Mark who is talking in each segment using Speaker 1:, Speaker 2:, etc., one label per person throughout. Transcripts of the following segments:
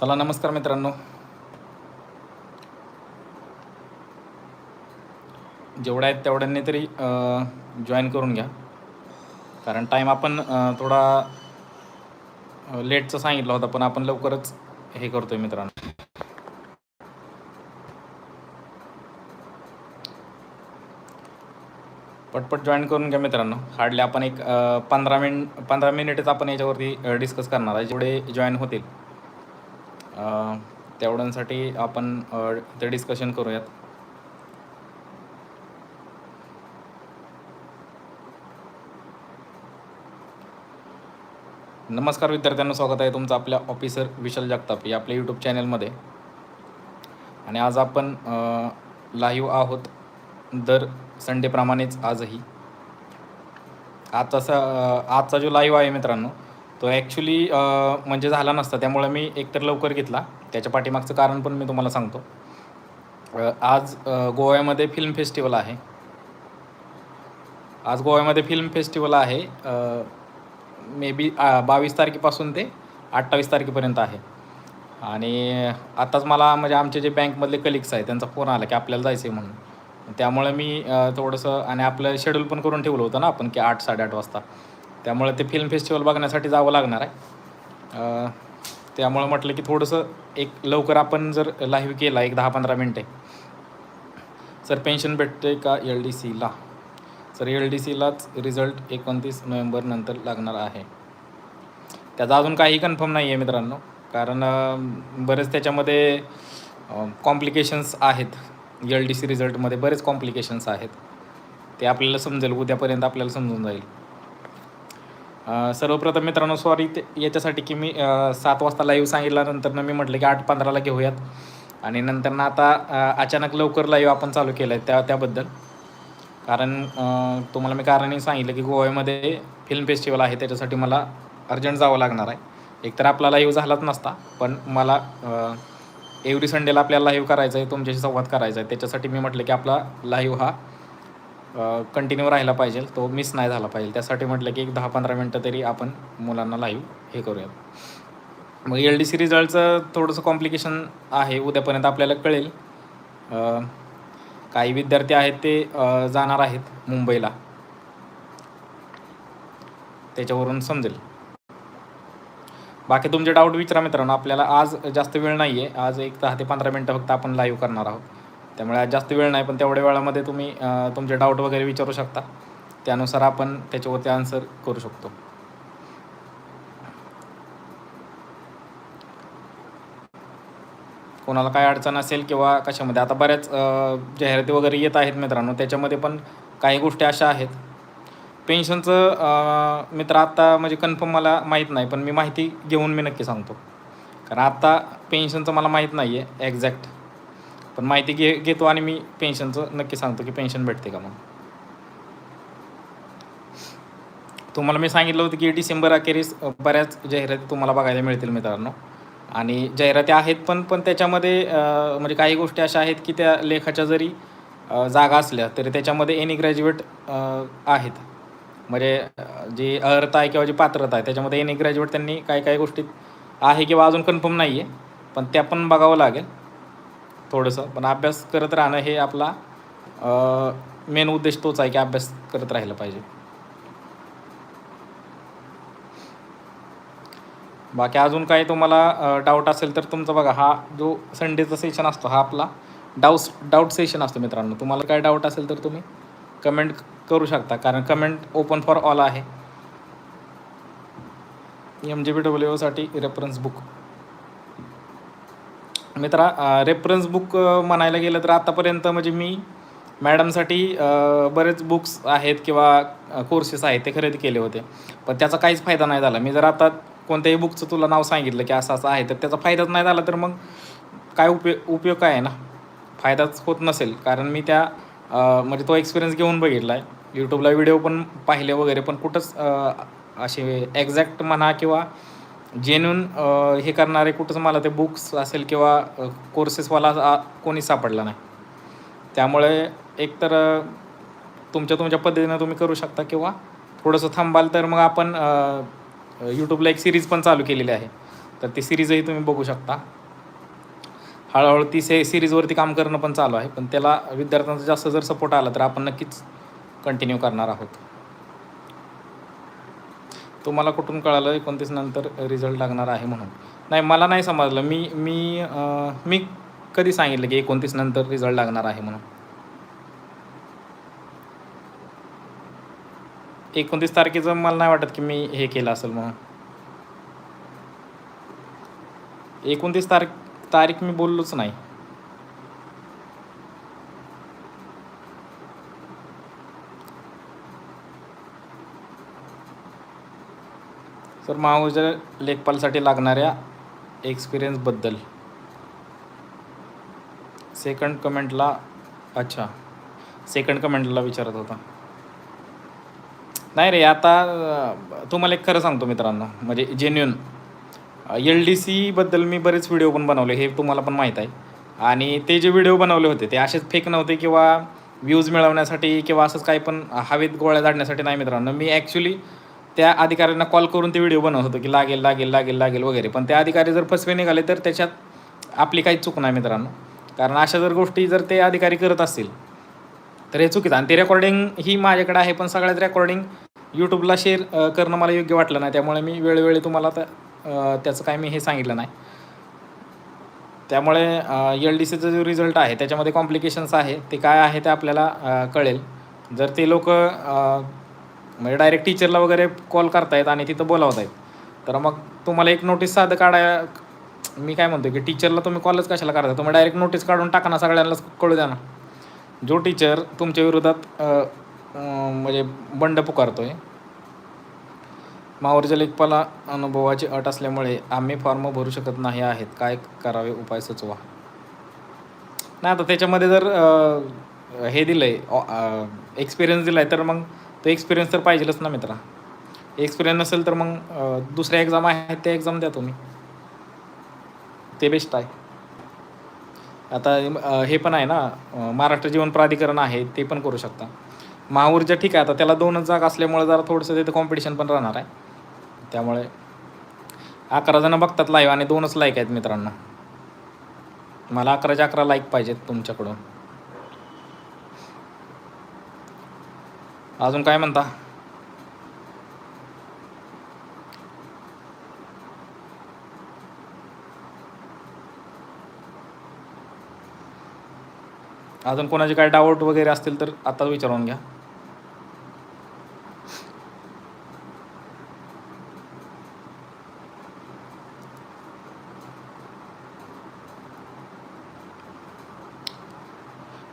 Speaker 1: चला नमस्कार मित्रांनो. जेवढ्या आहेत तेवढ्यांनी तरी जॉईन करून घ्या. कारण टाईम आपण थोडा लेटचं सांगितलं होता पण आपण लवकरच हे करतोय मित्रांनो. पटपट जॉईन करून घ्या मित्रांनो. हार्डली आपण एक पंधरा मिन पंधरा मिनिटच आपण याच्यावरती डिस्कस करणार आहे. जेवढे जॉईन होतील. तेवढ्यांसाठी आपण ते डिस्कशन करूयात. नमस्कार विद्यार्थ्यांना स्वागत आहे तुमचं आपल्या ऑफिसर विशाल जगताप या आपल्या यूट्यूब चॅनलमध्ये आणि आज आपण लाईव्ह आहोत दर संडेप्रमाणेच आजही. आजचा स आजचा जो लाईव्ह आहे मित्रांनो तो ॲक्च्युली म्हणजे झाला नसता. त्यामुळे मी एकतर लवकर घेतला. त्याच्या पाठीमागचं कारण पण मी तुम्हाला सांगतो. आज गोव्यामध्ये फिल्म फेस्टिवल आहे. आज गोव्यामध्ये फिल्म फेस्टिवल आहे मे बी बावीस तारखेपासून ते अठ्ठावीस तारखेपर्यंत आहे. आणि आत्ताच मला म्हणजे आमचे जे बँकमधले कलिग्स आहेत त्यांचा फोन आला की आपल्याला जायचं आहे म्हणून. त्यामुळे मी थोडंसं आणि आपलं शेड्यूल पण करून ठेवलं होतं ना आपण की आठ साडेआठ वाजता. त्यामुळे ते फिल्म फेस्टिवल बघण्यासाठी जावं लागणार आहे. त्यामुळं म्हटलं की थोडंसं एक लवकर आपण जर लाईव्ह केला एक दहा पंधरा मिनटे सर पेन्शन भेटते का एल डी सीला सर एल डी सीलाच रिझल्ट एकोणतीस नोव्हेंबरनंतर लागणार आहे. त्याचा अजून काही कन्फर्म नाही आहे मित्रांनो कारण बरेच त्याच्यामध्ये कॉम्प्लिकेशन्स आहेत. एल डी सी रिझल्टमध्ये बरेच कॉम्प्लिकेशन्स आहेत. ते आपल्याला समजेल उद्यापर्यंत आपल्याला समजून जाईल. सर्वप्रथम मित्रांनो सॉरी ते याच्यासाठी की मी सात वाजता लाईव्ह सांगितल्यानंतर मी म्हटलं की आठ पंधराला घेऊयात. आणि नंतर ना आता अचानक लवकर लाईव्ह आपण चालू केलं आहे त्या त्याबद्दल. कारण तुम्हाला मी कारणही सांगितलं की गोव्यामध्ये फिल्म फेस्टिवल आहे त्याच्यासाठी मला अर्जंट जावं लागणार आहे. एकतर आपला लाईव्ह झालाच नसता पण मला एव्हरी संडेला आपल्याला लाईव्ह करायचं आहे तुमच्याशी संवाद करायचा आहे त्याच्यासाठी मी म्हटलं की आपला लाईव्ह हा कंटिन्यू राहिला पाहिजे तो मिस नाही झाला पाहिजे. त्यासाठी म्हटलं की एक दहा पंधरा मिनटं तरी आपण मुलांना लाईव्ह हे करूयात. मग एल डी सी रिझल्टचं थोडंसं कॉम्प्लिकेशन आहे उद्यापर्यंत आपल्याला कळेल. काही विद्यार्थी आहेत ते जाणार आहेत मुंबईला. त्याच्यावरून समजेल. बाकी तुमचे डाऊट विचारा मित्रांनो आपल्याला आज जास्त वेळ नाही आहे आज एक दहा ते पंधरा मिनटं फक्त आपण लाईव्ह करणार आहोत. त्यामुळे आज जास्त वेळ नाही पण तेवढ्या वेळामध्ये तुम्ही तुमचे डाऊट वगैरे विचारू शकता. त्यानुसार आपण त्याच्यावरती आन्सर करू शकतो. कोणाला काय अडचण असेल किंवा कशामध्ये आता बऱ्याच जाहिराती वगैरे येत आहेत मित्रांनो त्याच्यामध्ये पण काही गोष्टी अशा आहेत. पेन्शनचं मित्र आत्ता म्हणजे कन्फर्म मला माहीत नाही पण मी माहिती घेऊन मी नक्की सांगतो. कारण आत्ता पेन्शनचं मला माहीत नाही आहे एक्झॅक्ट पण माहिती घे घेतो आणि मी पेन्शनचं नक्की सांगतो की पेन्शन भेटते का मग तुम्हाला मी सांगितलं होतं की डिसेंबर अखेरीस बऱ्याच जाहिराती तुम्हाला बघायला मिळतील मित्रांनो. आणि जाहिराती आहेत पण पण त्याच्यामध्ये म्हणजे काही गोष्टी अशा आहेत की त्या लेखाच्या जरी जागा असल्या तरी त्याच्यामध्ये एनी ग्रॅज्युएट आहेत. म्हणजे जी अर्हता आहे किंवा जी पात्रता आहे त्याच्यामध्ये एनी ग्रॅज्युएट त्यांनी काही काही गोष्टीत आहे किंवा अजून कन्फर्म नाही आहे पण त्या पण बघावं लागेल. थोडंसं. पण अभ्यास करत राहणं हे आपला मेन उद्देश तोच आहे की अभ्यास करत राहिलं पाहिजे. बाकी अजून काही तुम्हाला डाऊट असेल तर तुमचा बघा हा जो संडेचा सेशन असतो हा आपला डाऊस डाऊट सेशन असतो मित्रांनो. तुम्हाला काय डाऊट असेल तर तुम्ही कमेंट करू शकता कारण कमेंट ओपन फॉर ऑल आहे. एम जी बी डब्ल्यू ओसाठी रेफरन्स बुक मित्रा रेफरन्स बुक म्हणायला गेलं तर आतापर्यंत म्हणजे मी मॅडमसाठी बरेच बुक्स आहेत किंवा कोर्सेस आहेत ते खरेदी केले होते. पण त्याचा काहीच फायदा नाही झाला. मी जर आता कोणत्याही बुकचं तुला नाव सांगितलं की असं असं आहे तर त्याचा फायदाच नाही झाला तर मग काय उपयोग उपयोग काय आहे ना? फायदाच होत नसेल. कारण मी त्या म्हणजे तो एक्सपिरियन्स घेऊन बघितला आहे यूट्यूबला व्हिडिओ पण पाहिले वगैरे पण कुठंच असे एक्झॅक्ट म्हणा किंवा जेन्युन हे करणारे कुठंच मला ते बुक्स असेल किंवा कोर्सेसवाला कोणी सापडला नाही. त्यामुळे एकतर तुमच्या तुमच्या पद्धतीनं तुम्ही करू शकता किंवा थोडंसं थांबाल तर मग आपण यूट्यूबला एक सिरीज पण चालू केलेली आहे. तर ती सिरीजही तुम्ही बघू शकता. हळूहळू ती से सिरीजवरती काम करणं पण चालू आहे. पण त्याला विद्यार्थ्यांचा जास्त जर सपोर्ट आला तर आपण नक्कीच कंटिन्यू करणार आहोत. तुम्हाला कुठून कळालं एकोणतीस नंतर रिझल्ट लागणार आहे म्हणून? नाही मला नाही समजलं. मी मी मी कधी सांगितलं की एकोणतीस नंतर रिझल्ट लागणार आहे म्हणून? एकोणतीस तारखेचं मला नाही वाटत की मी हे केलं असेल म्हणून. एकोणतीस तारीख तारीख मी बोललोच नाही. तर महाऊर्जा लेखपालसाठी लागणाऱ्या एक्सपिरियन्सबद्दल सेकंड कमेंटला अच्छा. सेकंड कमेंटला विचारत होता. नाही रे आता तुम्हाला एक खरं सांगतो मित्रांनो. म्हणजे जेन्युन एल डी सीबद्दल मी बरेच व्हिडिओ पण बनवले हे तुम्हाला पण माहीत आहे. आणि ते जे व्हिडिओ बनवले होते ते असेच फेक नव्हते किंवा व्ह्यूज मिळवण्यासाठी किंवा असंच काही पण हवेत गोळ्या झाडण्यासाठी नाही मित्रांनो. मी ॲक्च्युली त्या अधिकाऱ्यांना कॉल करून ते व्हिडिओ बनवत होतो की लागेल लागेल लागेल लागेल वगैरे. पण त्या अधिकारी जर फसवे निघाले तर त्याच्यात आपली काही चूक नाही मित्रांनो. कारण अशा जर गोष्टी जर ते अधिकारी करत असतील तर हे चुकीचं. आणि ते रेकॉर्डिंग ही माझ्याकडे आहे पण सगळ्यात रेकॉर्डिंग यूट्यूबला शेअर करणं मला योग्य वाटलं नाही. त्यामुळे मी वेळोवेळी तुम्हाला त्याचं काय मी हे सांगितलं नाही. त्यामुळे एल डी सीचा जो रिझल्ट आहे त्याच्यामध्ये कॉम्प्लिकेशन्स आहे. ते काय आहे ते आपल्याला कळेल. जर ते लोक म्हणजे डायरेक्ट टीचरला वगैरे कॉल करतायत आणि तिथं बोलावत आहेत तर मग तुम्हाला एक नोटीस साधं काढाय मी काय म्हणतो की टीचरला तुम्ही कॉलच कशाला करता? तुम्ही डायरेक्ट नोटीस काढून टाका ना सगळ्यांनाच कळू द्या ना. जो टीचर तुमच्या विरोधात म्हणजे बंड पुकारतोय माऊरच्या लेखपाला अनुभवाची अट असल्यामुळे आम्ही फॉर्म भरू शकत नाही आहेत. काय करावे? उपाय सुचवा. नाही आता त्याच्यामध्ये जर हे दिलं आहे एक्सपिरियन्स दिला आहे तर मग तो एक्सपिरियन्स तर पाहिजेलच ना मित्रा. एक्सपिरियन्स नसेल तर मग दुसऱ्या एक्झाम आहेत त्या एक्झाम द्या तुम्ही. ते बेस्ट आहे. आता हे पण आहे ना महाराष्ट्र जीवन प्राधिकरण आहे ते पण करू शकता. महाऊर्जा ठीक आहे आता त्याला दोनच जागा असल्यामुळे जरा थोडंसं तिथं कॉम्पिटिशन पण राहणार आहे. त्यामुळे अकरा जणं बघतात लाईव्ह आणि दोनच लाईक आहेत मित्रांनो. मला अकराच्या अकरा लाईक पाहिजेत तुमच्याकडून. अजून काय म्हणता? अजून कोणाचे काय डाऊट वगैरे असतील तर आता विचारून घ्या.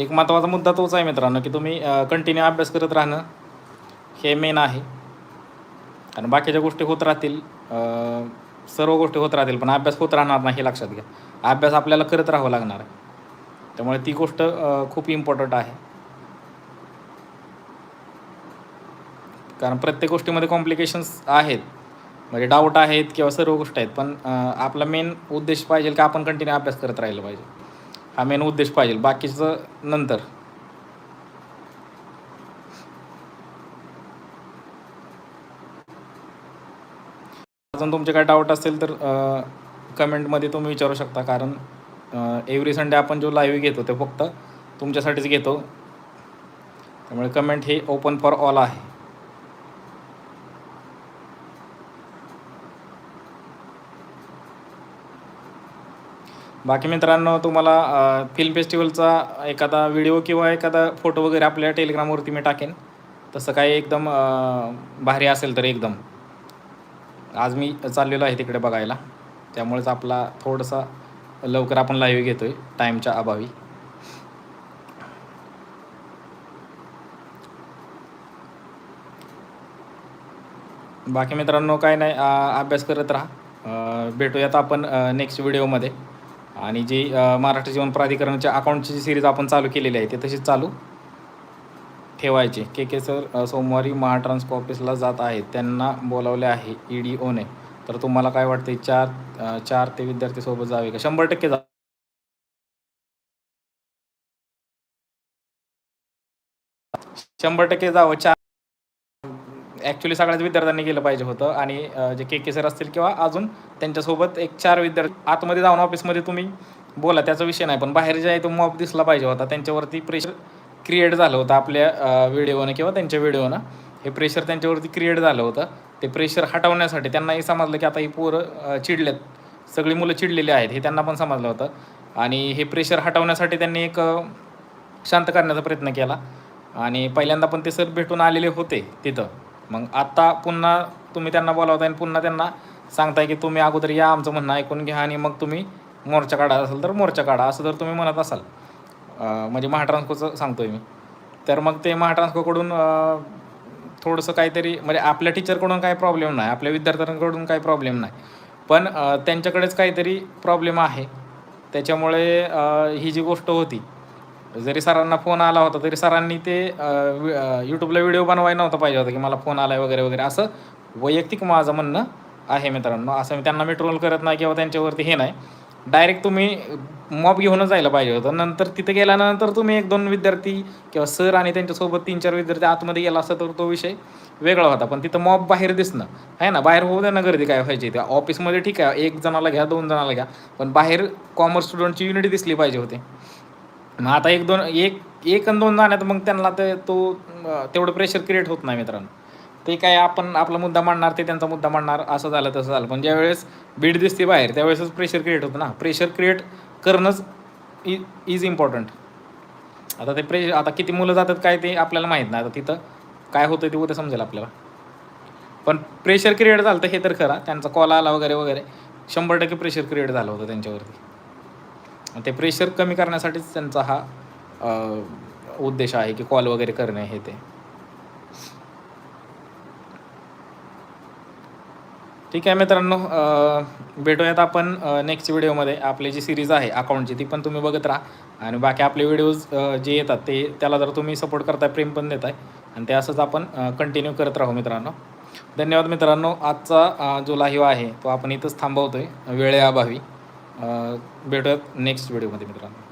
Speaker 1: एक महत्त्वाचा मुद्दा तोच आहे मित्रांनो की तुम्ही कंटिन्यू अभ्यास करत राहणं हे मेन आहे. आणि बाकीच्या गोष्टी होत राहतील सर्व गोष्टी होत राहतील पण अभ्यास होत राहणार नाही हे लक्षात घ्या. अभ्यास आपल्याला करत राहावं लागणार आहे. त्यामुळे ती गोष्ट खूप इम्पॉर्टंट आहे. कारण प्रत्येक गोष्टीमध्ये कॉम्प्लिकेशन्स आहेत. म्हणजे डाऊट आहेत किंवा सर्व गोष्टी आहेत पण आपला मेन उद्देश पाहिजे की आपण कंटिन्यू अभ्यास करत राहिलं पाहिजे. हा मेन उद्देश पाहिजे. बाकीचं नंतर. अजून तुमचे काय डाऊट असेल तर कमेंटमध्ये तुम्ही विचारू शकता. कारण एव्हरी संडे आपण जो लाईव्ह घेतो ते फक्त तुमच्यासाठीच घेतो. त्यामुळे कमेंट हे ओपन फॉर ऑल आहे. बाकी मित्रांनो तुम्हाला फिल्म फेस्टिवलचा एखादा व्हिडिओ किंवा एखादा फोटो वगैरे आपल्या टेलिग्रामवरती मी टाकेन. तसं काही एकदम भारी असेल तर एकदम. आज मी चाललेलो आहे तिकडे बघायला. त्यामुळेच आपला थोडासा लवकर आपण लाईव्ह घेतो आहे टाईमच्या अभावी. बाकी मित्रांनो काय नाही अभ्यास करत राहा. भेटूयात आपण नेक्स्ट व्हिडिओमध्ये आणि जी महाराष्ट्र जीवन प्राधिकरणाच्या अकाउंटची जी सिरीज आपण चालू केलेली आहे ते तशीच चालू ठेवायचे. के के सर सोमवारी महाट्रान्सको ऑफिसला जात आहेत. त्यांना बोलावले आहे ई डी ओने तर तुम्हाला काय वाटते चार चार ते विद्यार्थी सोबत जावे का? शंभर टक्के जा शंभर टक्के जावं. चार ॲक्च्युली सगळ्याच विद्यार्थ्यांनी गेलं पाहिजे होतं. आणि जे के के सर असतील किंवा अजून त्यांच्यासोबत एक चार विद्यार्थी आतमध्ये जाऊन ऑफिसमध्ये तुम्ही बोला त्याचा विषय नाही. पण बाहेर जे आहे तो मॉब दिसला पाहिजे होता. त्यांच्यावरती प्रेशर क्रिएट झालं होतं आपल्या व्हिडिओनं किंवा त्यांच्या व्हिडिओनं हे प्रेशर त्यांच्यावरती क्रिएट झालं होतं. ते प्रेशर हटवण्यासाठी त्यांनाही समजलं की आता ही पोरं अ, चिडलेत सगळी मुलं चिडलेली आहेत हे त्यांना पण समजलं होतं. आणि हे प्रेशर हटवण्यासाठी त्यांनी एक शांत करण्याचा प्रयत्न केला. आणि पहिल्यांदा पण ते सर भेटून आलेले होते तिथं. मग आता पुन्हा तुम्ही त्यांना बोलावता आणि पुन्हा त्यांना सांगताय की तुम्ही अगोदर या आमचं म्हणणं ऐकून घ्या आणि मग तुम्ही मोर्चा काढा असेल तर मोर्चा काढा असं जर तुम्ही म्हणत असाल. म्हणजे महाट्रान्सकोचं सांगतोय मी. तर मग ते महाट्रान्सकोकडून थोडंसं काहीतरी म्हणजे आपल्या टीचरकडून काही प्रॉब्लेम नाही आपल्या विद्यार्थ्यांकडून काही प्रॉब्लेम नाही. पण त्यांच्याकडेच काहीतरी प्रॉब्लेम आहे. त्याच्यामुळे ही जी गोष्ट होती जरी सरांना फोन आला होता तरी सरांनी ते यूट्यूबला व्हिडिओ बनवायला नव्हता पाहिजे होता की मला फोन आला आहे वगैरे वगैरे. असं वैयक्तिक माझं म्हणणं आहे मित्रांनो. असं मी त्यांना मी ट्रोल करत नाही किंवा त्यांच्यावरती हे नाही. डायरेक्ट तुम्ही मॉब घेऊनच जायला पाहिजे होतं. नंतर तिथे गेल्यानंतर तुम्ही एक दोन विद्यार्थी किंवा सर आणि त्यांच्यासोबत तीन चार विद्यार्थी आतमध्ये गेला असता तर तो विषय वेगळा होता. पण तिथं मॉब बाहेर दिसणं आहे ना? बाहेर होऊ द्या ना गर्दी काय व्हायची? त्या ऑफिसमध्ये ठीक आहे. एक जणाला घ्या दोन जणाला घ्या. पण बाहेर कॉमर्स स्टुडंटची युनिटी दिसली पाहिजे होती. मग आता एक दोन एक एक आणि दोन जाण्यात मग त्यांना ते तो तेवढं प्रेशर क्रिएट होत नाही मित्रांनो. ते काय आपण आपला मुद्दा मांडणार ते त्यांचा मुद्दा मांडणार असं झालं तसं झालं. पण ज्यावेळेस बीड दिसते बाहेर त्यावेळेसच प्रेशर क्रिएट होतं ना. प्रेशर क्रिएट करणंच इ इज इम्पॉर्टंट आता ते प्रेशर आता किती मुलं जातात काय ते आपल्याला माहीत नाही. आता तिथं काय होतं ते उद्या समजेल आपल्याला. पण प्रेशर क्रिएट झालं तर हे तर खरा. त्यांचा कॉल आला वगैरे वगैरे. शंभर टक्के प्रेशर क्रिएट झालं होतं त्यांच्यावरती. ते प्रेशर कमी करण्यासाठीच त्यांचा हा उद्देश आहे की कॉल वगैरे करणे हे ते. ठीक आहे मित्रांनो भेटूयात आपण नेक्स्ट व्हिडिओमध्ये आपली जी सिरीज आहे अकाउंटची ती पण तुम्ही बघत राहा. आणि बाकी आपले व्हिडिओज जे येतात ते त्याला जर तुम्ही सपोर्ट करताय प्रेम पण देताय आणि ते असंच आपण कंटिन्यू करत राहू मित्रांनो. धन्यवाद मित्रांनो. आजचा जो लाईव्ह आहे तो आपण इथंच थांबवतोय. वेळेअभावी भेटत नेक्स्ट व्हिडिओमध्ये मित्रांनो.